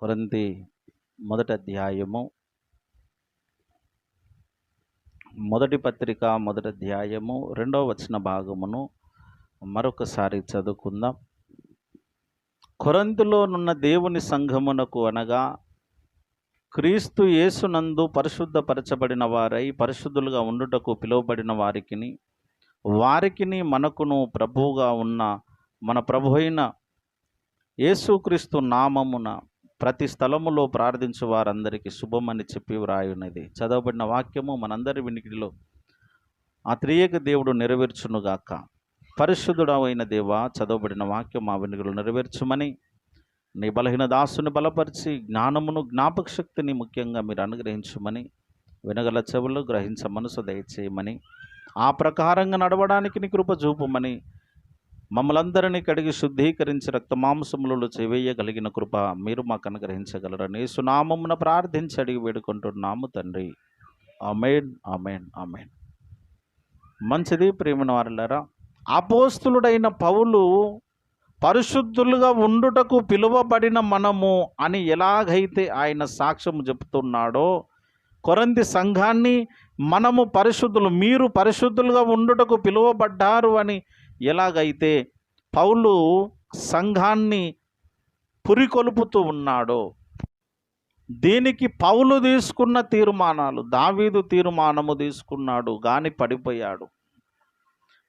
కొరంతి మొదటి అధ్యాయము. మొదటి పత్రిక మొదటి అధ్యాయము రెండవ వచన భాగమును మరొకసారి చదువుకుందాం. కొరంతిలోనున్న దేవుని సంఘమునకు అనగా క్రీస్తు యేసునందు పరిశుద్ధపరచబడిన వారై పరిశుద్ధులుగా ఉండుటకు పిలువబడిన వారికిని వారికిని మనకును ప్రభువుగా ఉన్న మన ప్రభు అయిన యేసుక్రీస్తు నామమున ప్రతి స్థలములో ప్రార్థించు వారందరికీ శుభమని చెప్పి వ్రాయున్నది. చదవబడిన వాక్యము మనందరి వినికిడిలో. ఆ త్రియక దేవుడు నెరవేర్చునుగాక. పరిశుద్ధుడమైన దేవ చదవబడిన వాక్యం మా వెనుకలు నెరవేర్చుమని. నీ బలహీన దాసుని బలపరిచి జ్ఞానమును జ్ఞాపక శక్తిని ముఖ్యంగా మీరు అనుగ్రహించమని. వినగల చెవులు గ్రహించ మనసు దయచేయమని. ఆ ప్రకారంగా నడవడానికి నీ కృప చూపమని. మమ్మలందరినీ కడిగి శుద్ధీకరించి రక్త మాంసములలో చేవేయగలిగిన కృప మీరు మాకు అనుగ్రహించగలరని సునామమున ప్రార్థించి అడిగి వేడుకుంటున్నాము తండ్రి. అమేన్ అమేన్ అమేన్ మంచిది ప్రేమను వారులారా అపోస్తులుడైన పౌలు పరిశుద్ధులుగా ఉండుటకు పిలువబడిన మనము అని ఎలాగైతే ఆయన సాక్ష్యం చెప్తున్నాడో కొరంది సంఘాన్ని మనము పరిశుద్ధులు మీరు పరిశుద్ధులుగా ఉండుటకు పిలువబడ్డారు అని ఎలాగైతే పౌలు సంఘాన్ని పురికొలుపుతూ ఉన్నాడో దీనికి పౌలు తీసుకున్న తీర్మానాలు దావీదు తీర్మానము తీసుకున్నాడు గాని పడిపోయాడు.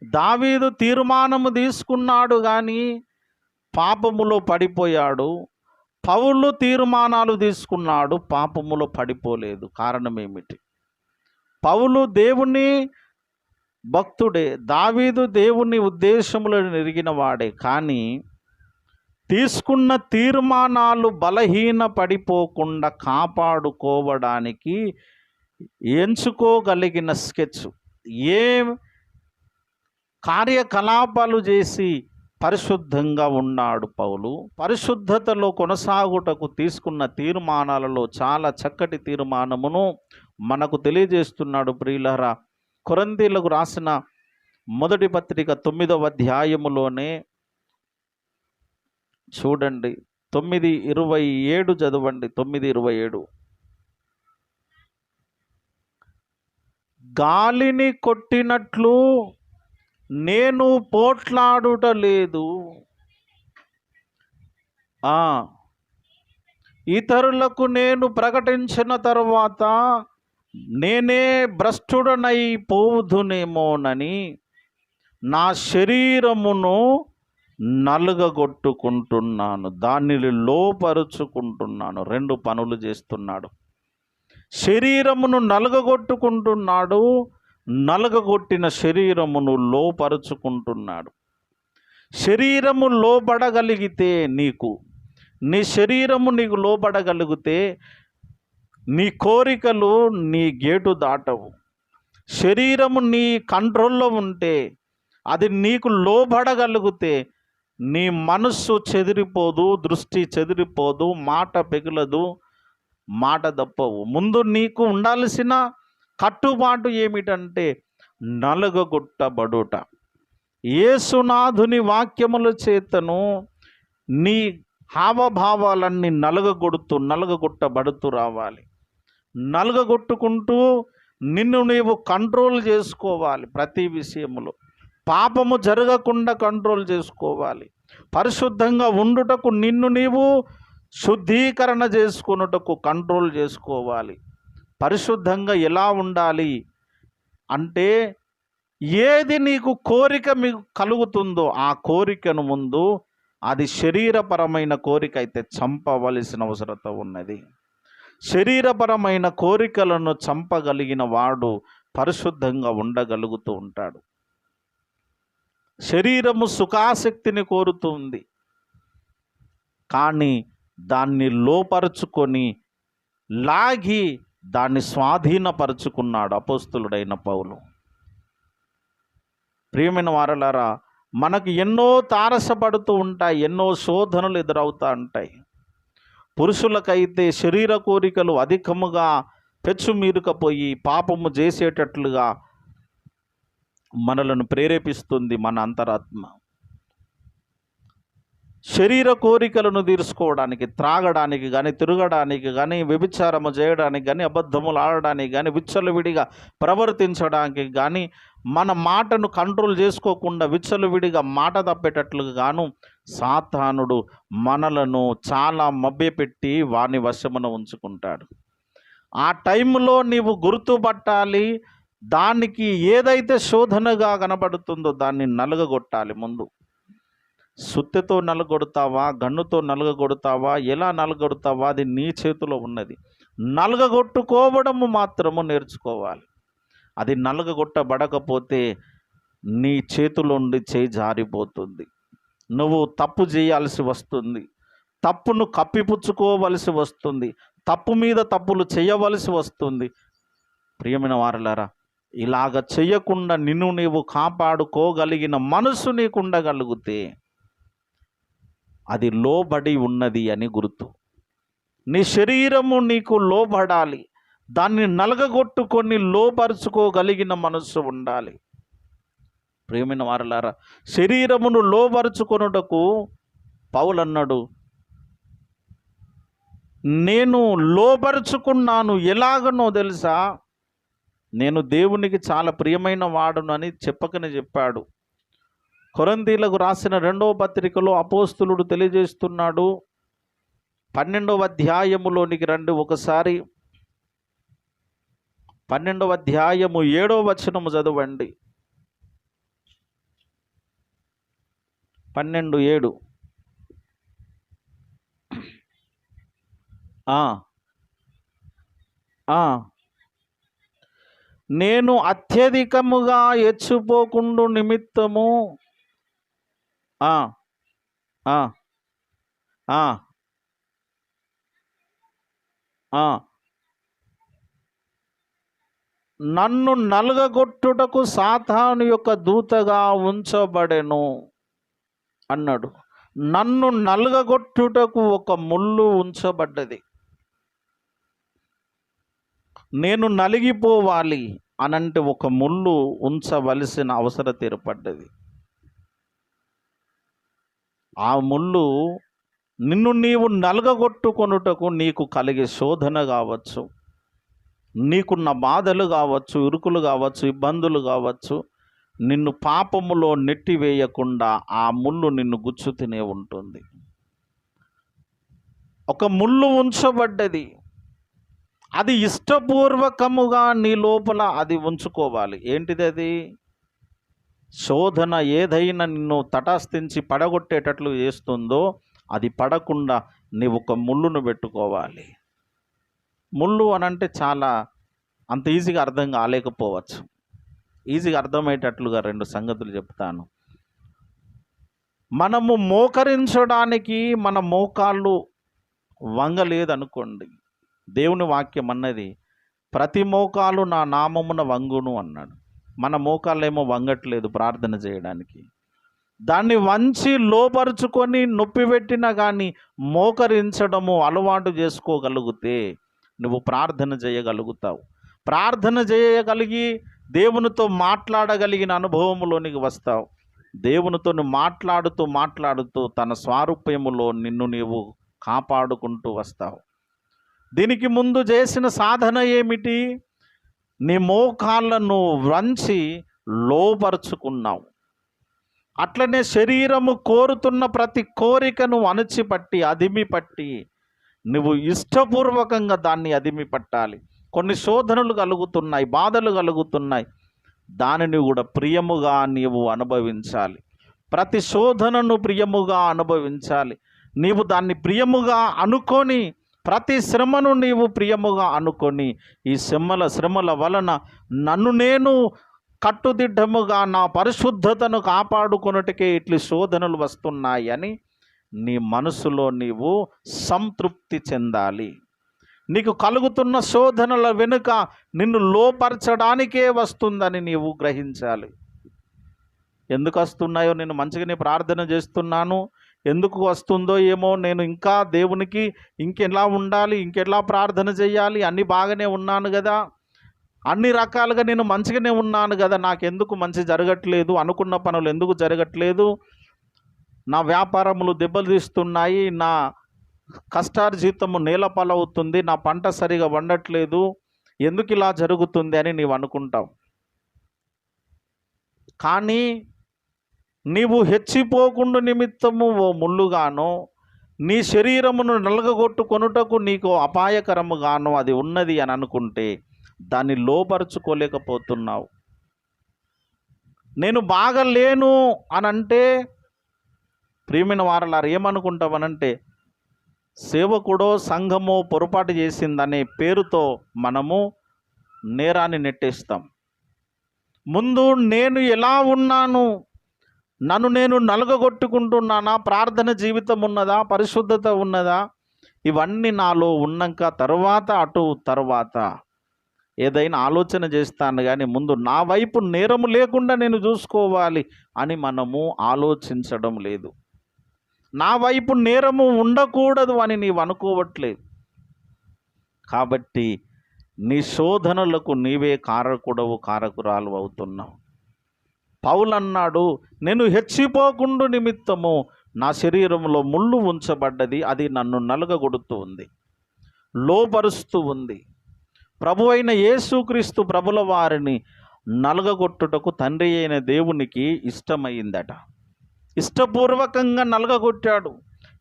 దావీదు తీర్మానము తీసుకున్నాడు కానీ పాపములో పడిపోయాడు. పౌలు తీర్మానాలు తీసుకున్నాడు పాపములో పడిపోలేదు. కారణం ఏమిటి? పౌలు దేవుణ్ణి భక్తుడే దావీదు దేవుని ఉద్దేశములను ఎరిగిన వాడే కానీ తీసుకున్న తీర్మానాలు బలహీన పడిపోకుండా కాపాడుకోవడానికి ఎంచుకోగలిగిన స్కెచ్. ఏ కార్యకలాపాలు చేసి పరిశుద్ధంగా ఉన్నాడు పౌలు. పరిశుద్ధతలో కొనసాగుటకు తీసుకున్న తీర్మానాలలో చాలా చక్కటి తీర్మానమును మనకు తెలియజేస్తున్నాడు ప్రియులరా. కొరందీలకు రాసిన మొదటి పత్రిక తొమ్మిదవ అధ్యాయములోనే చూడండి తొమ్మిది ఇరవై ఏడు చదవండి తొమ్మిది ఇరవై ఏడు. గాలిని కొట్టినట్లు నేను పోట్లాడుట లేదు. ఇతరులకు నేను ప్రకటించిన తర్వాత నేనే భ్రష్టుడనైపోదునేమోనని నా శరీరమును నలుగగొట్టుకుంటున్నాను దానిని లోపరుచుకుంటున్నాను రెండు పనులు చేస్తున్నాడు. శరీరమును నలుగగొట్టుకుంటున్నాడు నలుగగొట్టిన శరీరమును లోపరుచుకుంటున్నాడు. శరీరము లోబడగలిగితే నీకు నీ శరీరము నీకు లోబడగలిగితే నీ కోరికలు నీ గేటు దాటవు. శరీరము నీ కంట్రోల్లో ఉంటే అది నీకు లోబడగలిగితే నీ మనస్సు చెదిరిపోదు దృష్టి చెదిరిపోదు మాట పెగులదు మాట దప్పవు. ముందు నీకు ఉండాల్సిన కట్టుబాటు ఏమిటంటే నలుగగొట్టబడుట. ఏసునాథుని వాక్యముల చేతను నీ హావభావాలన్నీ నలుగగొడుతూ నలుగగొట్టబడుతూ రావాలి. నలుగగొట్టుకుంటూ నిన్ను నీవు కంట్రోల్ చేసుకోవాలి ప్రతి విషయములో. పాపము జరగకుండా కంట్రోల్ చేసుకోవాలి. పరిశుద్ధంగా ఉండుటకు నిన్ను నీవు శుద్ధీకరణ చేసుకొనుటకు కంట్రోల్ చేసుకోవాలి. పరిశుద్ధంగా ఎలా ఉండాలి అంటే ఏది నీకు కోరిక మీకు కలుగుతుందో ఆ కోరికను ముందు అది శరీరపరమైన కోరిక అయితే చంపవలసిన అవసరత ఉన్నది. శరీరపరమైన కోరికలను చంపగలిగిన వాడు పరిశుద్ధంగా ఉండగలుగుతూ ఉంటాడు. శరీరము సుఖాసక్తిని కోరుతుంది. కానీ దాన్ని లోపరుచుకొని లాగి దాన్ని స్వాధీనపరుచుకున్నాడు అపోస్తులుడైన పౌలు. ప్రియమైన వారలారా మనకు ఎన్నో తారసపడుతూ ఉంటాయి ఎన్నో శోధనలు ఎదురవుతూ ఉంటాయి. పురుషులకైతే శరీర కోరికలు అధికముగా పెచ్చుమీరుకపోయి పాపము చేసేటట్లుగా మనలను ప్రేరేపిస్తుంది మన అంతరాత్మ. శరీర కోరికలను తీర్చుకోవడానికి త్రాగడానికి కానీ తిరగడానికి కానీ వ్యభిచారము చేయడానికి కానీ అబద్ధములు ఆడడానికి కానీ విచ్చలవిడిగా ప్రవర్తించడానికి కానీ మన మాటను కంట్రోల్ చేసుకోకుండా విచ్చలవిడిగా మాట తప్పేటట్లుగా గాను సాతానుడు మనలను చాలా మభ్యపెట్టి వాని వశమున ఉంచుకుంటాడు. ఆ టైంలో నీవు గుర్తుపట్టాలి దానికి ఏదైతే శోధనగా కనబడుతుందో దాన్ని నలగగొట్టాలి ముందు. సుత్తెతో నలగొడతావా గన్నుతో నలగగొడతావా ఎలా నలగొడతావా అది నీ చేతిలో ఉన్నది. నలగగొట్టుకోవడము మాత్రము నేర్చుకోవాలి. అది నలగగొట్టబడకపోతే నీ చేతిలోండి చేయి జారిపోతుంది. నువ్వు తప్పు చేయాల్సి వస్తుంది. తప్పును కప్పిపుచ్చుకోవలసి వస్తుంది. తప్పు మీద తప్పులు చేయవలసి వస్తుంది. ప్రియమైన వారలారా ఇలాగ చేయకుండా నిన్ను నీవు కాపాడుకోగలిగిన మనసు నీకుండగలిగితే అది లోబడి ఉన్నది అని గుర్తు. నీ శరీరము నీకు లోబడాలి. దాన్ని నలగగొట్టుకొని లోపరుచుకోగలిగిన మనస్సు ఉండాలి. ప్రేమైన వారలారా శరీరమును లోపరుచుకొనుటకు పౌలన్నాడు నేను లోపరుచుకున్నాను ఎలాగనో తెలుసా? నేను దేవునికి చాలా ప్రియమైన వాడును అని చెప్పకనే చెప్పాడు. కొరందీలకు రాసిన రెండవ పత్రికలో అపోస్తులుడు తెలియజేస్తున్నాడు. పన్నెండవ అధ్యాయములోనికి రండి ఒకసారి. పన్నెండవ అధ్యాయము ఏడవ వచనము చదవండి. పన్నెండు ఏడు. నేను అత్యధికముగా ఎచ్చిపోకుండు నిమిత్తము నన్ను నలగగొట్టుటకు సాతాను యొక్క దూతగా ఉంచబడెను అన్నాడు. నన్ను నలగగొట్టుటకు ఒక ముళ్ళు ఉంచబడ్డది. నేను నలిగిపోవాలి అనంటే ఒక ముళ్ళు ఉంచవలసిన అవసరం ఏర్పడ్డది. ఆ ముళ్ళు నిన్ను నీవు నలగగొట్టుకొనుటకు నీకు కలిగే శోధన కావచ్చు. నీకున్న బాధలు కావచ్చు ఇరుకులు కావచ్చు ఇబ్బందులు కావచ్చు. నిన్ను పాపములో నెట్టివేయకుండా ఆ ముళ్ళు నిన్ను గుచ్చుతూనే ఉంటుంది. ఒక ముళ్ళు ఉంచబడ్డది. అది ఇష్టపూర్వకముగా నీ లోపల అది ఉంచుకోవాలి. ఏంటిది అది శోధన ఏదైనా నిన్ను తటస్థించి పడగొట్టేటట్లు చేస్తుందో అది పడకుండా నీవు ఒక ముళ్ళును పెట్టుకోవాలి. ముళ్ళు అనంటే చాలా అంత ఈజీగా అర్థం కాలేకపోవచ్చు. ఈజీగా అర్థమయ్యేటట్లుగా రెండు సంగతులు చెప్తాను. మనము మోకరించడానికి మన మోకాళ్ళు వంగలేదనుకోండి. దేవుని వాక్యం అన్నది ప్రతి మోకాలు నా నామమున వంగును అన్నాడు. మన మోకాళ్ళేమో వంగట్లేదు ప్రార్థన చేయడానికి. దాన్ని వంచి లోపరుచుకొని నొప్పి పెట్టినా కానీ మోకరించడము అలవాటు చేసుకోగలిగితే నువ్వు ప్రార్థన చేయగలుగుతావు. ప్రార్థన చేయగలిగి దేవునితో మాట్లాడగలిగిన అనుభవంలోనికి వస్తావు. దేవునితో మాట్లాడుతూ మాట్లాడుతూ తన స్వారూప్యములో నిన్ను నీవు కాపాడుకుంటూ వస్తావు. దీనికి ముందు చేసిన సాధన ఏమిటి? నీ మోకాళ్ళను వంచి లోపరుచుకున్నావు అట్లనే శరీరము కోరుతున్న ప్రతి కోరికను అణచిపట్టి అదిమి పట్టి నువ్వు ఇష్టపూర్వకంగా దాన్ని అదిమి పట్టాలి కొన్ని శోధనలు కలుగుతున్నాయి బాధలు కలుగుతున్నాయి. దానిని కూడా ప్రియముగా నీవు అనుభవించాలి. ప్రతి శోధనను ప్రియముగా అనుభవించాలి. నీవు దాన్ని ప్రియముగా అనుకొని ప్రతి శ్రమను నీవు ప్రియముగా అనుకొని ఈ శ్రమల శ్రమల వలన నన్ను నేను కట్టుదిడ్డముగా నా పరిశుద్ధతను కాపాడుకొనుటకే ఇట్లు శోధనలు వస్తున్నాయని నీ మనసులో నీవు సంతృప్తి చెందాలి. నీకు కలుగుతున్న శోధనల వెనుక నిన్ను లోపరచడానికే వస్తుందని నీవు గ్రహించాలి. ఎందుకు వస్తున్నాయో నేను మంచిగానే ప్రార్థన చేస్తున్నాను. ఎందుకు వస్తుందో ఏమో నేను ఇంకా దేవునికి ఇంకెలా ఉండాలి ఇంకెలా ప్రార్థన చేయాలి అన్నీ బాగానే ఉన్నాను కదా. అన్ని రకాలుగా నేను మంచిగానే ఉన్నాను కదా. నాకెందుకు మంచి జరగట్లేదు అనుకున్న పనులు ఎందుకు జరగట్లేదు? నా వ్యాపారములు దెబ్బతీస్తున్నాయి నా కష్టార్జితము నేలపాలవుతుంది నా పంట సరిగా వండట్లేదు ఎందుకు ఇలా జరుగుతుంది అని నీవు అనుకుంటావు. కానీ నీవు హెచ్చిపోకుండా నిమిత్తము ఓ ముళ్ళుగాను నీ శరీరమును నలగగొట్టుకొనుటకు నీకు అపాయకరముగాను అది ఉన్నది అని అనుకుంటే దాన్ని లోపరుచుకోలేకపోతున్నావు నేను బాగలేను అని అంటే ప్రియమైన వారలారు ఏమనుకుంటామనంటే సేవకుడో సంఘమో పొరపాటు చేసిందనే పేరుతో మనము నేరాన్ని నెట్టేస్తాం. ముందు నేను ఎలా ఉన్నాను? నన్ను నేను నలుగగొట్టుకుంటున్నానా? ప్రార్థన జీవితం ఉన్నదా? పరిశుద్ధత ఉన్నదా? ఇవన్నీ నాలో ఉన్నాక తర్వాత అటు తర్వాత. ఏదైనా ఆలోచన చేస్తాను కానీ ముందు నా వైపు నేరము లేకుండా నేను చూసుకోవాలి అని మనము ఆలోచించడం లేదు. నా వైపు నేరము ఉండకూడదు అని నీవు అనుకోవట్లేదు. కాబట్టి నీ శోధనలకు నీవే కారకుడవు కారకురాలు అవుతున్నావు. పౌలన్నాడు నేను హెచ్చిపోకుండా నిమిత్తము నా శరీరంలో ముళ్ళు ఉంచబడ్డది అది నన్ను నలుగగొడుతూ ఉంది లోపరుస్తూ ఉంది. ప్రభు అయిన యేసుక్రీస్తు ప్రభుల వారిని నలగగొట్టుటకు తండ్రి అయిన దేవునికి ఇష్టమైందట. ఇష్టపూర్వకంగా నలగగొట్టాడు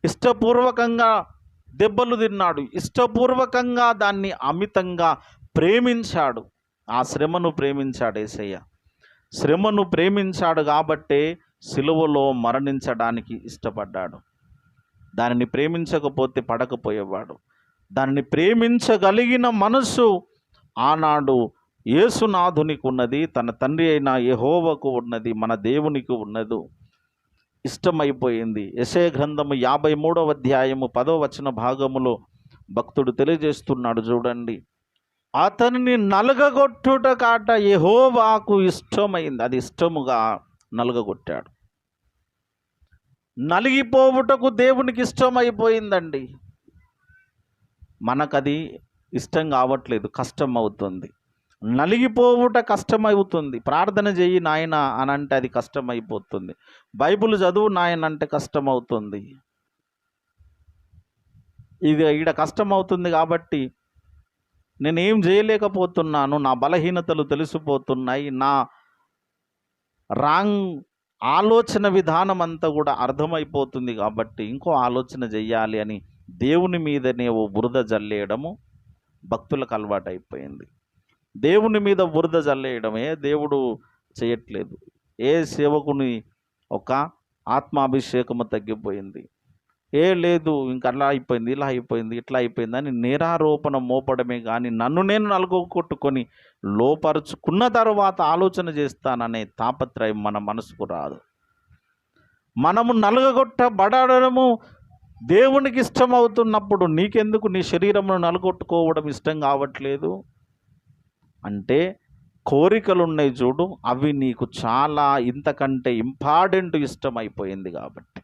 ఇష్టపూర్వకంగా దెబ్బలు తిన్నాడు ఇష్టపూర్వకంగా దాన్ని అమితంగా ప్రేమించాడు. ఆ శ్రమను ప్రేమించాడు ఏసయ్య. శ్రమను ప్రేమించాడు కాబట్టే సిలువలో మరణించడానికి ఇష్టపడ్డాడు. దానిని ప్రేమించకపోతే పడకపోయేవాడు. దానిని ప్రేమించగలిగిన మనసు ఆనాడు యేసునాథునికి ఉన్నది తన తండ్రి అయిన యహోవకు ఉన్నది మన దేవునికి ఉన్నదు. ఇష్టమైపోయింది. యశయ గ్రంథము యాభై మూడవ అధ్యాయము పదో వచన భాగములో భక్తుడు తెలియజేస్తున్నాడు చూడండి. అతనిని నలగగొట్టుట కాట యహోవాకు ఇష్టమైంది. అది ఇష్టముగా నలగగొట్టాడు. నలిగిపోవుటకు దేవునికి ఇష్టమైపోయిందండి. మనకది ఇష్టం కావట్లేదు కష్టం అవుతుంది. నలిగిపోవుట కష్టమవుతుంది ప్రార్థన చేయి నాయన అని అంటే అది కష్టమైపోతుంది. బైబిల్ చదువు నాయన అంటే కష్టమవుతుంది. ఇది ఈడ కష్టమవుతుంది కాబట్టి నేనేం చేయలేకపోతున్నాను నా బలహీనతలు తెలిసిపోతున్నాయి నా రాంగ్ ఆలోచన విధానం అంతా కూడా అర్థమైపోతుంది కాబట్టి ఇంకో ఆలోచన చెయ్యాలి అని దేవుని మీదనే ఓ బురద జల్లేయడము భక్తులకు అలవాటు అయిపోయింది దేవుని మీద బురద జల్లేయడమే దేవుడు చేయట్లేదు. ఏ సేవకుని ఒక ఆత్మాభిషేకము తగ్గిపోయింది. ఏ లేదు ఇంక అలా అయిపోయింది ఇలా అయిపోయింది ఇట్లా అయిపోయింది అని నేరారోపణ మోపడమే కానీ నన్ను నేను నలుగొట్టుకొని లోపరుచుకున్న తర్వాత ఆలోచన చేస్తాననే తాపత్రయం మన మనసుకు రాదు. మనము నలుగొట్టబడము దేవునికి ఇష్టం అవుతున్నప్పుడు నీకెందుకు నీ శరీరమును నలుగొట్టుకోవడం ఇష్టం కావట్లేదు? అంటే కోరికలు ఉన్నాయి చూడు అవి నీకు చాలా ఇంతకంటే ఇంపార్టెంట్ ఇష్టం అయిపోయింది కాబట్టి.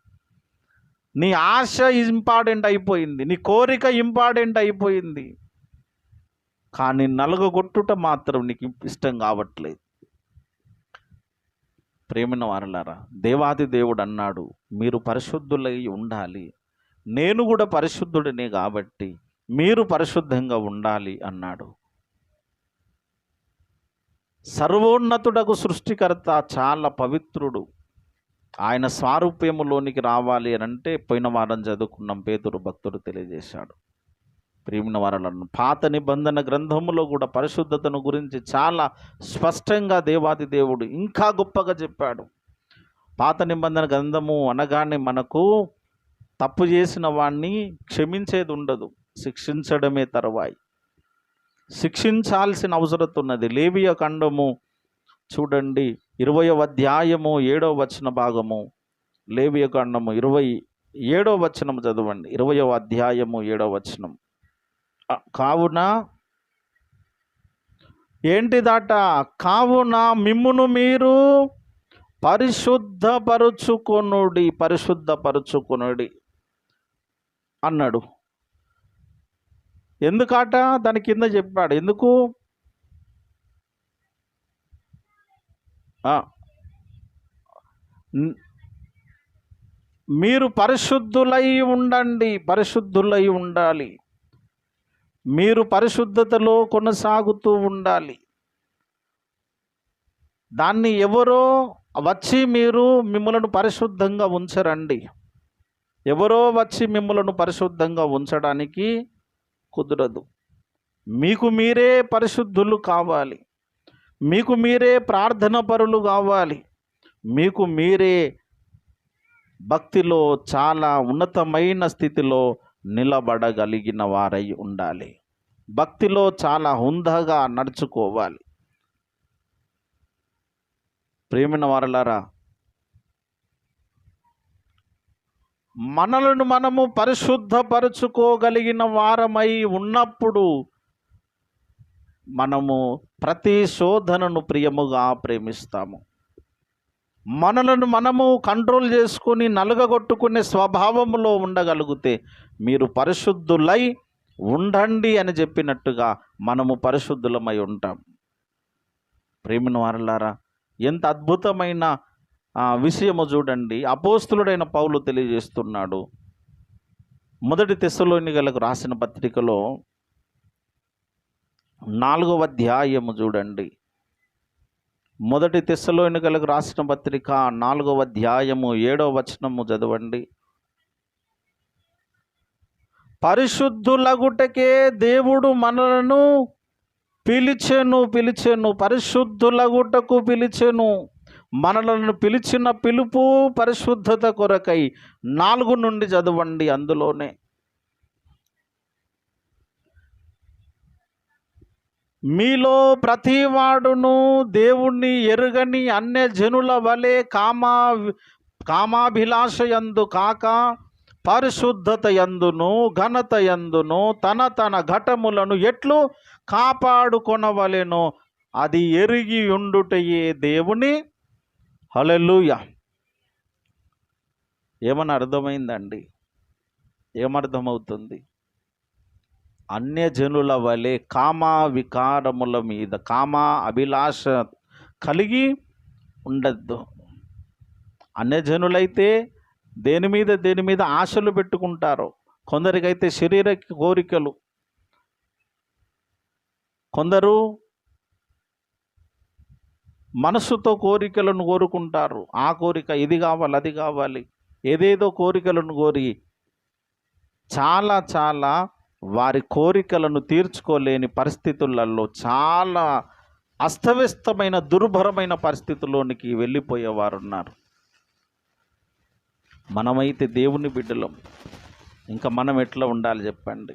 నీ ఆశ ఇంపార్టెంట్ అయిపోయింది నీ కోరిక ఇంపార్టెంట్ అయిపోయింది. కానీ నలుగగొట్టుట మాత్రం నీకు ఇష్టం కావట్లేదు. ప్రేమిన వారలారా దేవాది దేవుడు అన్నాడు మీరు పరిశుద్ధులై ఉండాలి. నేను కూడా పరిశుద్ధుడినే కాబట్టి మీరు పరిశుద్ధంగా ఉండాలి అన్నాడు. సర్వోన్నతుడకు సృష్టికర్త చాలా పవిత్రుడు. ఆయన స్వారూప్యములోనికి రావాలి అని అంటే పోయిన వారం చదువుకున్నాం. పేదరు భక్తుడు తెలియజేశాడు. ప్రేమిన వారలను పాత నిబంధన గ్రంథములో కూడా పరిశుద్ధతను గురించి చాలా స్పష్టంగా దేవాది దేవుడు ఇంకా గొప్పగా చెప్పాడు. పాత నిబంధన గ్రంథము అనగానే మనకు తప్పు చేసిన వాణ్ణి క్షమించేది ఉండదు. శిక్షించడమే తరువాయి. శిక్షించాల్సిన అవసరం ఉన్నది. లేవియ ఖండము చూడండి. ఇరవై అధ్యాయము ఏడవ వచన భాగము లేవియ కాండము ఇరవై ఏడో వచనం చదవండి. ఇరవయో అధ్యాయము ఏడవ వచనం. కావున ఏంటిదట? కావున మిమ్మును మీరు పరిశుద్ధపరుచుకొనుడి పరిశుద్ధపరుచుకొనుడి అన్నాడు. ఎందుకట? దాని కింద చెప్పాడు. ఎందుకు ఆ, న్- మీరు పరిశుద్ధులై ఉండండి పరిశుద్ధులై ఉండాలి. మీరు పరిశుద్ధతలో కొనసాగుతూ ఉండాలి. దాన్ని ఎవరో వచ్చి మీరు మిమ్మలను పరిశుద్ధంగా ఉంచరండి. ఎవరో వచ్చి మిమ్మలను పరిశుద్ధంగా ఉంచడానికి కుదరదు. మీకు మీరే పరిశుద్ధులు కావాలి. మీకు మీరే ప్రార్థన పరులు కావాలి. మీకు మీరే భక్తిలో చాలా ఉన్నతమైన స్థితిలో నిలబడగలిగిన వారై ఉండాలి. భక్తిలో చాలా హుందగా నడుచుకోవాలి. ప్రేమిన వారలారా మనలను మనము పరిశుద్ధపరుచుకోగలిగిన వారమై ఉన్నప్పుడు మనము ప్రతి శోధనను ప్రియముగా ప్రేమిస్తాము. మనలను మనము కంట్రోల్ చేసుకొని నలుగగొట్టుకునే స్వభావంలో ఉండగలిగితే మీరు పరిశుద్ధులై ఉండండి అని చెప్పినట్టుగా మనము పరిశుద్ధులమై ఉంటాం. ప్రేమిన వారలారా ఎంత అద్భుతమైన విషయము చూడండి. అపోస్తులుడైన పౌలు తెలియజేస్తున్నాడు. మొదటి తెస్సలోనిగలకు రాసిన పత్రికలో నాలుగవ అధ్యాయము చూడండి. మొదటి తెస్సలోనిగలకు రాసిన పత్రిక నాలుగవ అధ్యాయము ఏడవ వచనము చదవండి. పరిశుద్ధులగుటకే దేవుడు మనలను పిలిచెను పిలిచెను. పరిశుద్ధులగుటకు పిలిచెను. మనలను పిలిచిన పిలుపు పరిశుద్ధత కొరకై నాలుగు నుండి చదవండి అందులోనే. మీలో ప్రతివాడును దేవుణ్ణి ఎరుగని అన్య జనుల వలె కామా కామాభిలాష యందు కాక పరిశుద్ధత యందును ఘనత యందును తన తన ఘటములను ఎట్లు కాపాడుకొనవలెనో. అది ఎరిగి ఉండుటయే దేవుని. హలెలుయ ఏమని అర్థమైందండి? ఏమర్థమవుతుంది? అన్యజనుల వలె కామా వికారముల మీద కామా అభిలాష కలిగి ఉండద్దు. అన్యజనులైతే దేని మీద దేని మీద ఆశలు పెట్టుకుంటారో? కొందరికైతే శరీర కోరికలు. కొందరు మనసుతో కోరికలను కోరుకుంటారు. ఆ కోరిక ఇది కావాలి అది కావాలి. ఏదేదో కోరికలను కోరి చాలా చాలా వారి కోరికలను తీర్చుకోలేని పరిస్థితులలో చాలా అస్తవ్యస్తమైన దుర్భరమైన పరిస్థితుల్లోనికి వెళ్ళిపోయేవారు ఉన్నారు మనమైతే దేవుని బిడ్డలం. ఇంకా మనం ఎట్లా ఉండాలి చెప్పండి?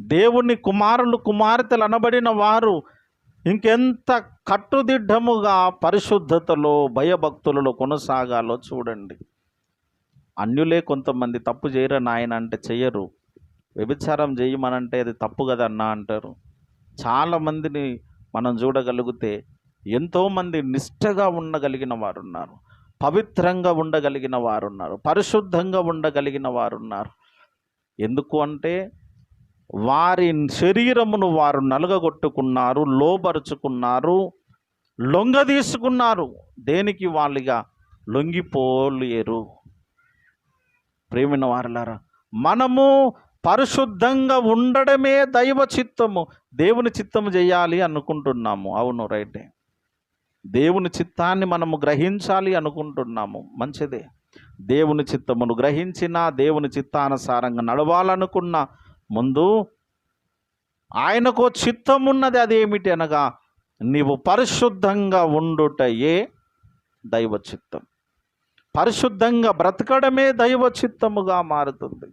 దేవుని కుమారులు కుమార్తెలు అనబడిన వారు ఇంకెంత కట్టుదిడ్డముగా పరిశుద్ధతలో భయభక్తులలో కొనసాగాలో చూడండి. అన్యులే కొంతమంది తప్పు చేయరా ఆయన అంటే చెయ్యరు వ్యభిచారం చేయమనంటే అది తప్పు కదన్నా అంటారు. చాలామందిని మనం చూడగలిగితే ఎంతోమంది నిష్టగా ఉండగలిగిన వారు ఉన్నారు పవిత్రంగా ఉండగలిగిన వారు ఉన్నారు పరిశుద్ధంగా ఉండగలిగిన వారు ఉన్నారు ఎందుకు అంటే వారి శరీరమును వారు నలుగగొట్టుకున్నారు లోపరుచుకున్నారు లొంగ తీసుకున్నారు దేనికి వాళ్ళుగా లొంగిపోలేరు. ప్రేమిన వారులారా మనము పరిశుద్ధంగా ఉండడమే దైవ చిత్తము. దేవుని చిత్తము చేయాలి అనుకుంటున్నాము. అవును రైటే. దేవుని చిత్తాన్ని మనము గ్రహించాలి అనుకుంటున్నాము. మంచిదే. దేవుని చిత్తమును గ్రహించిన దేవుని చిత్తానుసారంగా నడవాలనుకున్న ముందు ఆయనకు చిత్తమున్నది అదేమిటి అనగా నీవు పరిశుద్ధంగా ఉండుటయే దైవ చిత్తం. పరిశుద్ధంగా బ్రతకడమే దైవ చిత్తముగా మారుతుంది.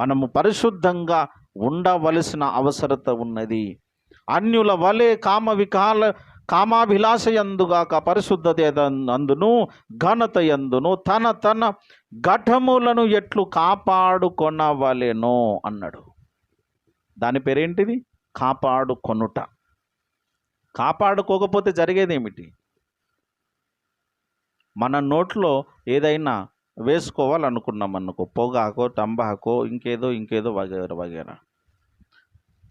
మనము పరిశుద్ధంగా ఉండవలసిన అవసరత ఉన్నది. అన్యుల వలె కామ వికాల కామాభిలాష ఎందుగాక పరిశుద్ధత అందును ఘనత ఎందును తన తన ఘటములను ఎట్లు కాపాడుకొనవలెనో అన్నాడు. దాని పేరేంటిది? కాపాడుకొనుట. కాపాడుకోకపోతే జరిగేది ఏమిటి మన నోట్లో ఏదైనా వేసుకోవాలనుకున్నాం అనుకో పొగాకో టంబాకో ఇంకేదో ఇంకేదో వగేర వగేర.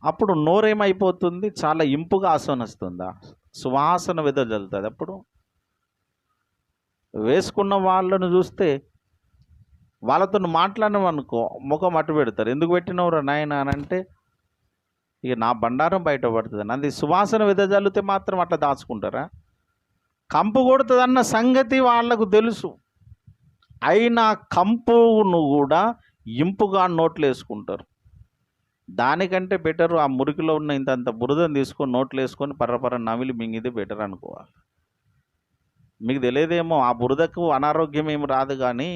అప్పుడు నోరేమైపోతుంది? చాలా ఇంపుగా ఆసన వస్తుందా? సువాసన వెదజల్లుతుంది. అప్పుడు వేసుకున్న వాళ్ళను చూస్తే వాళ్ళతో మాట్లాడినాం అనుకో ముఖం అటు పెడతారు. ఎందుకు పెట్టినవురా నాయన? అని అంటే ఇక నా బండారం బయట పడుతుంది అది సువాసన వెదజల్లితే మాత్రం అట్లా దాచుకుంటారా? కంపు కొడుతుందన్న సంగతి వాళ్ళకు తెలుసు. అయినా కంపును కూడా ఇంపుగా నోట్లు వేసుకుంటారు. దానికంటే బెటర్ ఆ మురికిలో ఉన్న ఇంతంత బురదను తీసుకొని నోట్లు వేసుకొని పర్రపర్ర నమిలి మింగిది బెటర్ అనుకోవాలి. మీకు తెలియదేమో ఆ బురదకు అనారోగ్యం ఏమి రాదు కానీ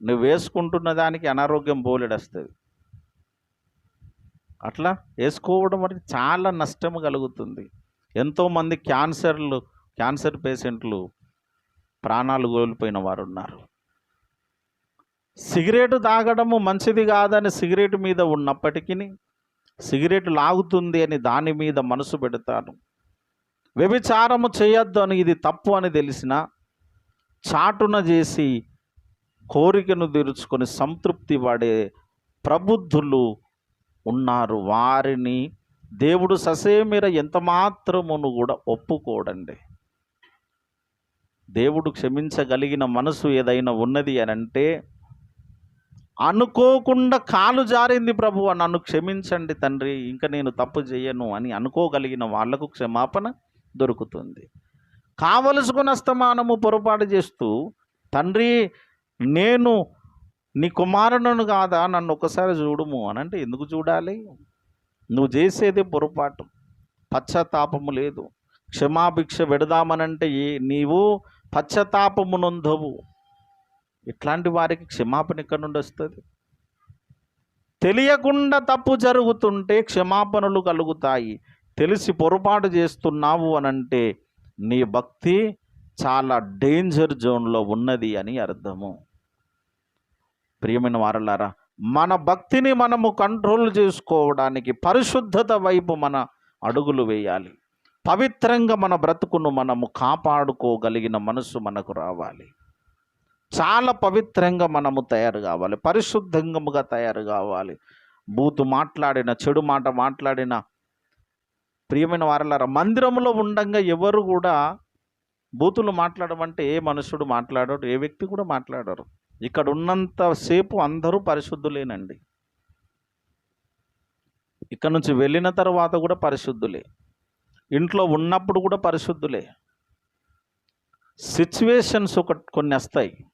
నువ్వు వేసుకుంటున్న దానికి అనారోగ్యం బోలెడస్తుంది. అట్లా వేసుకోవడం వరకు చాలా నష్టం కలుగుతుంది. ఎంతోమంది క్యాన్సర్లు క్యాన్సర్ పేషెంట్లు ప్రాణాలు కోల్పోయిన వారు ఉన్నారు సిగరెట్ తాగడము మంచిది కాదని సిగరెట్ మీద ఉన్నప్పటికీ సిగరెట్ లాగుతుంది అని దాని మీద మనసు పెడతాను. వ్యభిచారము చేయొద్దు అని ఇది తప్పు అని తెలిసిన చాటున చేసి కోరికను తీర్చుకొని సంతృప్తి పడే ప్రబుద్ధులు ఉన్నారు. వారిని దేవుడు ససేమిర ఎంత మాత్రమును కూడా ఒప్పుకోడండి. దేవుడు క్షమించగలిగిన మనసు ఏదైనా ఉన్నది అని అంటే అనుకోకుండా కాలు జారింది ప్రభు నన్ను క్షమించండి తండ్రి ఇంకా నేను తప్పు చేయను అని అనుకోగలిగిన వాళ్ళకు క్షమాపణ దొరుకుతుంది. కావలసుకున్న అస్తమానము పొరపాటు చేస్తూ తండ్రి నేను నీ కుమారులను కాదా? నన్ను ఒకసారి చూడుము అని అంటే ఎందుకు చూడాలి? నువ్వు చేసేదే పొరపాటు. పశ్చాత్తాపము లేదు. క్షమాభిక్ష పెడదామనంటే ఏ నీవు పశ్చతాపమునందవు నొందవు ఇట్లాంటి వారికి క్షమాపణ ఇక్కడ నుండి వస్తుంది? తెలియకుండా తప్పు జరుగుతుంటే క్షమాపణలు కలుగుతాయి. తెలిసి పొరపాటు చేస్తున్నావు అనంటే నీ భక్తి చాలా డేంజర్ జోన్లో ఉన్నది అని అర్థము. ప్రియమైన వారలారా మన భక్తిని మనము కంట్రోల్ చేసుకోవడానికి పరిశుద్ధత వైపు మన అడుగులు వేయాలి. పవిత్రంగా మన బ్రతుకును మనము కాపాడుకోగలిగిన మనసు మనకు రావాలి. చాలా పవిత్రంగా మనము తయారు కావాలి. పరిశుద్ధంగా తయారు కావాలి. బూతు మాట్లాడిన చెడు మాట మాట్లాడిన ప్రియమైన వారలారా మందిరంలో ఉండంగా ఎవరు కూడా బూతులు మాట్లాడమంటే ఏ మనుషుడు మాట్లాడరు ఏ వ్యక్తి కూడా మాట్లాడరు. ఇక్కడ ఉన్నంతసేపు అందరూ పరిశుద్ధులేనండి. ఇక్కడ నుంచి వెళ్ళిన తర్వాత కూడా పరిశుద్ధులే. ఇంట్లో ఉన్నప్పుడు కూడా పరిశుద్ధులే. సిచ్యువేషన్స్ ఒక కొన్ని వస్తాయి.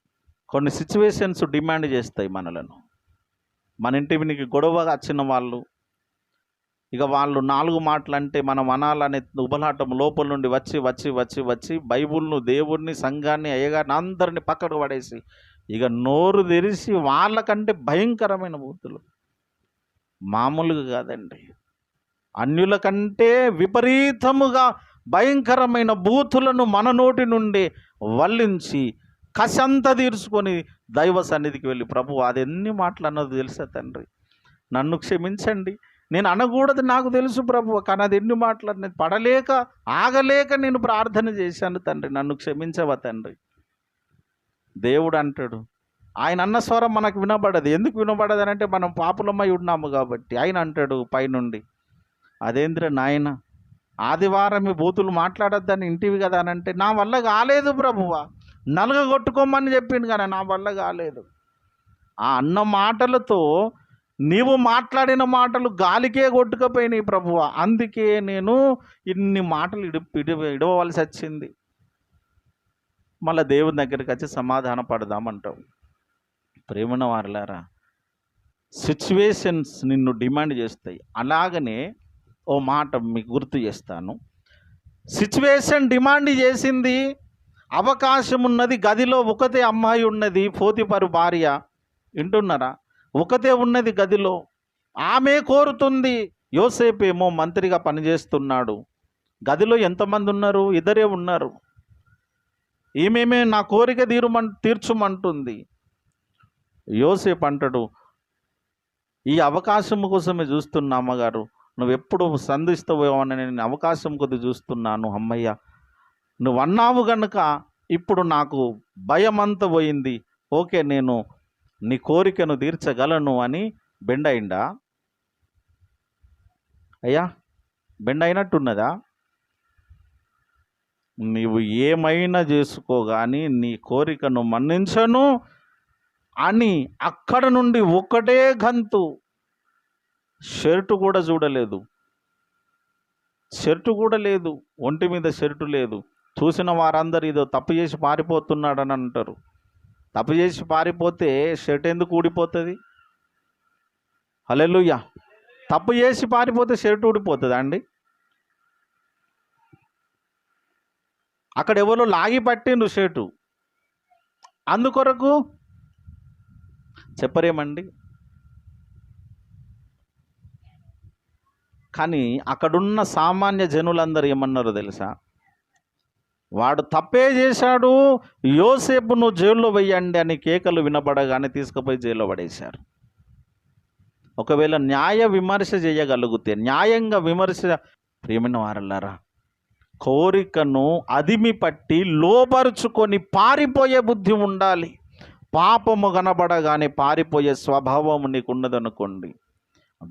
కొన్ని సిచ్యువేషన్స్ డిమాండ్ చేస్తాయి మనలను. మన ఇంటికి గొడవగా వచ్చిన వాళ్ళు ఇక వాళ్ళు నాలుగు మాటలు అంటే మనం అనాలనే ఉబలాటం లోపల నుండి వచ్చి వచ్చి వచ్చి వచ్చి బైబుల్ను దేవుణ్ణి సంఘాన్ని అయ్యగారిని అందరిని పక్కకు పడేసి ఇక నోరు తెరిచి వాళ్ళకంటే భయంకరమైన బూతులు. మామూలుగా కాదండి. అన్యుల కంటే విపరీతముగా భయంకరమైన బూతులను మన నోటి నుండి వల్లించి కసంత తీర్చుకొని దైవ సన్నిధికి వెళ్ళి ప్రభు అది ఎన్ని మాటలు అన్నది తెలుసా తండ్రి? నన్ను క్షమించండి. నేను అనకూడదు నాకు తెలుసు ప్రభు కానీ అది ఎన్ని మాటలు నేను పడలేక ఆగలేక నేను ప్రార్థన చేశాను తండ్రి. నన్ను క్షమించవా తండ్రి? దేవుడు అంటాడు ఆయన అన్న స్వరం మనకు వినబడదు. ఎందుకు వినబడదు అని అంటే మనం పాపులమై ఉన్నాము కాబట్టి. ఆయన అంటాడు పైనుండి అదేంద్ర నాయన ఆదివారం ఈ బూతులు మాట్లాడొద్దని ఇంటివి కదా అని అంటే నా వల్ల కాలేదు ప్రభువా. నలుగ కొట్టుకోమని చెప్పిండు కానీ నా వల్ల కాలేదు. ఆ అన్న మాటలతో నీవు మాట్లాడిన మాటలు గాలికే కొట్టుకపోయినాయి ప్రభువ. అందుకే నేను ఇన్ని మాటలు ఇడి ఇడి ఇడవలసి వచ్చింది. మళ్ళీ దేవుని దగ్గరికి వచ్చి సమాధాన పడదామంటావు. ప్రేమన వారలారా సిచ్యువేషన్స్ నిన్ను డిమాండ్ చేస్తాయి. అలాగనే ఓ మాట మీకు గుర్తు చేస్తాను. సిచ్యువేషన్ డిమాండ్ చేసింది అవకాశం ఉన్నది గదిలో ఒకతే అమ్మాయి ఉన్నది పోతిపరు భార్య. వింటున్నారా? ఒకతే ఉన్నది గదిలో. ఆమె కోరుతుంది యోసేపు ఏమో మంత్రిగా పనిచేస్తున్నాడు. గదిలో ఎంతమంది ఉన్నారు? ఇద్దరే ఉన్నారు. ఈమెమే నా కోరిక తీరుమం తీర్చుమంటుంది. యోసేపు అంటాడు ఈ అవకాశం కోసమే చూస్తున్నా అమ్మగారు. నువ్వు ఎప్పుడు సంధిస్తావో అని నేను అవకాశం కొద్ది చూస్తున్నాను అమ్మయ్య. నువ్వు అన్నావు గనుక ఇప్పుడు నాకు భయం అంతా పోయింది. ఓకే నేను నీ కోరికను తీర్చగలను అని బెండ్ అయిందా అయ్యా బెండ్ అయినట్టున్నదా నీవు ఏమైనా చేసుకో కానీ నీ కోరికను మన్నించను అని అక్కడ నుండి ఒకటే గంతు షర్టు కూడా చూడలేదు. షర్టు కూడా లేదు. ఒంటి మీద షర్టు లేదు. చూసిన వారందరూ ఇదో తప్పు చేసి పారిపోతున్నాడని అంటారు. తప్పు చేసి పారిపోతే షర్ట్ ఎందుకు ఊడిపోతుంది? హలెలుయ్య తప్పు చేసి పారిపోతే షర్ట్ ఊడిపోతుందా అండి? అక్కడ ఎవరో లాగి పట్టిండు షర్టు. అందుకొరకు చెప్పరేమండి? కానీ అక్కడున్న సామాన్య జనులందరూ ఏమన్నారో తెలుసా? వాడు తప్పే చేశాడు యోసేపును జైల్లో వెయ్యండి అని కేకలు వినబడగానే తీసుకుపోయి జైల్లో పడేశారు. ఒకవేళ న్యాయ విమర్శ చేయగలిగితే న్యాయంగా విమర్శ ప్రేమిన వారలారా కోరికను అదిమి పట్టి లోపరుచుకొని పారిపోయే బుద్ధి ఉండాలి. పాపము కనబడగానే పారిపోయే స్వభావము నీకున్నదనుకోండి.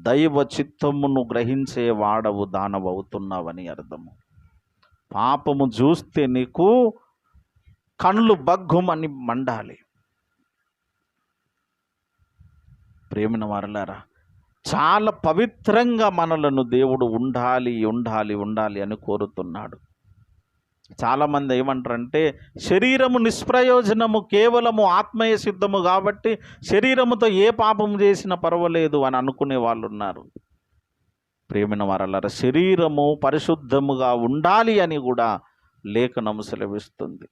దైవ చిత్తమును గ్రహించే వాడవు దానవవుతున్నావని అర్థము. పాపము చూస్తే నీకు కళ్ళు బగ్గుమని మండాలి. ప్రేమిన వారలారా చాలా పవిత్రంగా మనలను దేవుడు ఉండాలి ఉండాలి ఉండాలి అని కోరుతున్నాడు. చాలామంది ఏమంటారంటే శరీరము నిష్ప్రయోజనము కేవలము ఆత్మీయ సిద్ధము కాబట్టి శరీరముతో ఏ పాపం చేసినా పర్వాలేదు అని అనుకునే వాళ్ళు ఉన్నారు ప్రేమిన వారలారా శరీరము పరిశుద్ధముగా ఉండాలి అని కూడా లేఖనము సెలవిస్తుంది.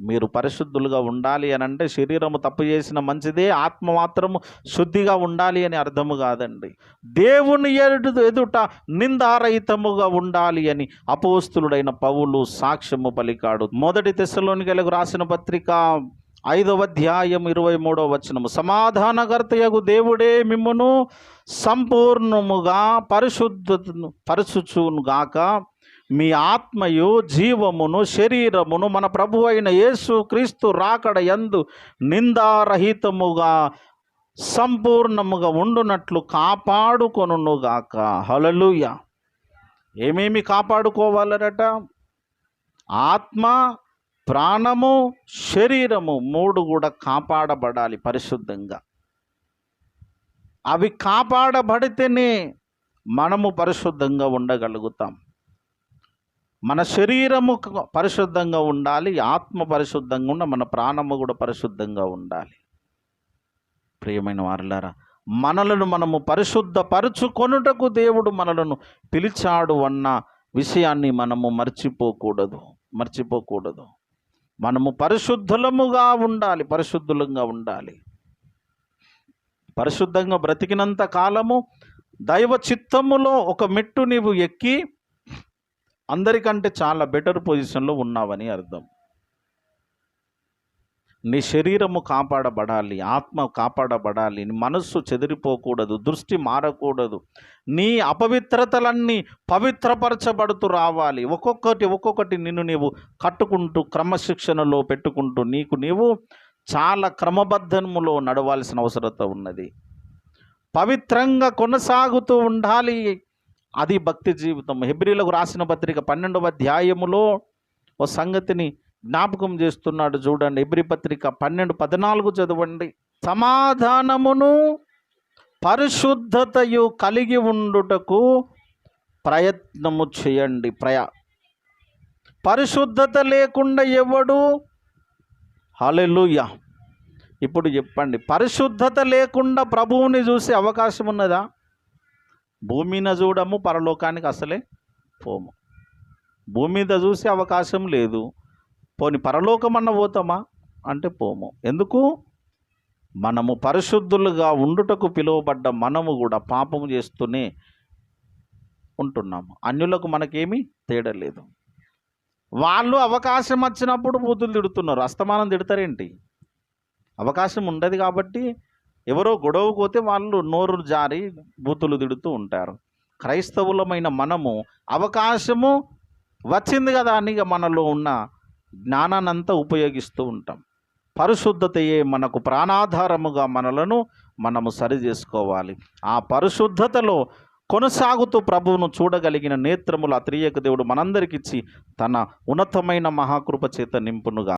మీరు పరిశుద్ధులుగా ఉండాలి అని అంటే శరీరము తప్పు చేసిన మంచిదే ఆత్మ మాత్రము శుద్ధిగా ఉండాలి అని అర్థము కాదండి. దేవుని ఎదుట ఎదుట నిందారహితముగా ఉండాలి అని అపోస్తులుడైన పౌలు సాక్ష్యము పలికాడు. మొదటి తెశలోనికలకు రాసిన పత్రిక ఐదవ అధ్యాయం ఇరవై మూడవ వచనము. సమాధానకర్తయగు దేవుడే మిమ్మును సంపూర్ణముగా పరిశుద్ధ పరచుచును గాక మీ ఆత్మయు జీవమును శరీరమును మన ప్రభు అయిన యేసు క్రీస్తు రాకడ యందు నిందారహితముగా సంపూర్ణముగా ఉండునట్లు కాపాడుకొనుగాక హలలుయ ఏమేమి కాపాడుకోవాలరట ఆత్మ ప్రాణము శరీరము మూడు కూడా కాపాడబడాలి పరిశుద్ధంగా. అవి కాపాడబడితేనే మనము పరిశుద్ధంగా ఉండగలుగుతాం. మన శరీరము పరిశుద్ధంగా ఉండాలి ఆత్మ పరిశుద్ధంగా ఉండ మన ప్రాణము కూడా పరిశుద్ధంగా ఉండాలి. ప్రియమైన వారులారా మనలను మనము పరిశుద్ధపరుచుకొనుటకు దేవుడు మనలను పిలిచాడు అన్న విషయాన్ని మనము మర్చిపోకూడదు మర్చిపోకూడదు. మనము పరిశుద్ధులముగా ఉండాలి పరిశుద్ధులంగా ఉండాలి. పరిశుద్ధంగా బ్రతికినంత కాలము దైవ చిత్తములో ఒక మెట్టు నీవు ఎక్కి అందరికంటే చాలా బెటర్ పొజిషన్లో ఉన్నావని అర్థం. నీ శరీరము కాపాడబడాలి ఆత్మ కాపాడబడాలి నీ మనస్సు చెదిరిపోకూడదు దృష్టి మారకూడదు నీ అపవిత్రతలన్నీ పవిత్రపరచబడుతూ రావాలి. ఒక్కొక్కటి ఒక్కొక్కటి నిన్ను నీవు కట్టుకుంటూ క్రమశిక్షణలో పెట్టుకుంటూ నీకు నీవు చాలా క్రమబద్ధములో నడవాల్సిన అవసరత ఉన్నది. పవిత్రంగా కొనసాగుతూ ఉండాలి. అది భక్తి జీవితం. హెబ్రిలకు రాసిన పత్రిక పన్నెండవ అధ్యాయములో ఓ సంగతిని జ్ఞాపకం చేస్తున్నాడు చూడండి. హెబ్రి పత్రిక పన్నెండు పద్నాలుగు చదవండి. సమాధానమును పరిశుద్ధతయు కలిగి ఉండుటకు ప్రయత్నము చేయండి. ప్రయా పరిశుద్ధత లేకుండా ఎవడు? హల్లెలూయా. ఇప్పుడు చెప్పండి. పరిశుద్ధత లేకుండా ప్రభువుని చూసే అవకాశం ఉన్నదా? భూమిన చూడము పరలోకానికి అసలే పోము. భూమి మీద చూసే అవకాశం లేదు. పోని పరలోకమన్న పోతామా? అంటే పోము. ఎందుకు? మనము పరిశుద్ధులుగా ఉండుటకు పిలువబడ్డ మనము కూడా పాపము చేస్తూనే ఉంటున్నాము. అన్యులకు మనకేమీ తేడా లేదు. వాళ్ళు అవకాశం వచ్చినప్పుడు బూతులు తిడుతున్నారు. అస్తమానం తిడతారేంటి? అవకాశం ఉండదు కాబట్టి ఎవరో గొడవ పోతే వాళ్ళు నోరు జారి బూతులు తిడుతూ ఉంటారు. క్రైస్తవులమైన మనము అవకాశము వచ్చింది కదా అని ఇక మనలో ఉన్న జ్ఞానాన్నంతా ఉపయోగిస్తూ ఉంటాం. పరిశుద్ధతయే మనకు ప్రాణాధారముగా మనలను మనము సరి చేసుకోవాలి. ఆ పరిశుద్ధతలో కొనసాగుతూ ప్రభువును చూడగలిగిన నేత్రములు ఆ త్రియక దేవుడు మనందరికిచ్చి తన ఉన్నతమైన మహాకృప చేత నింపునుగా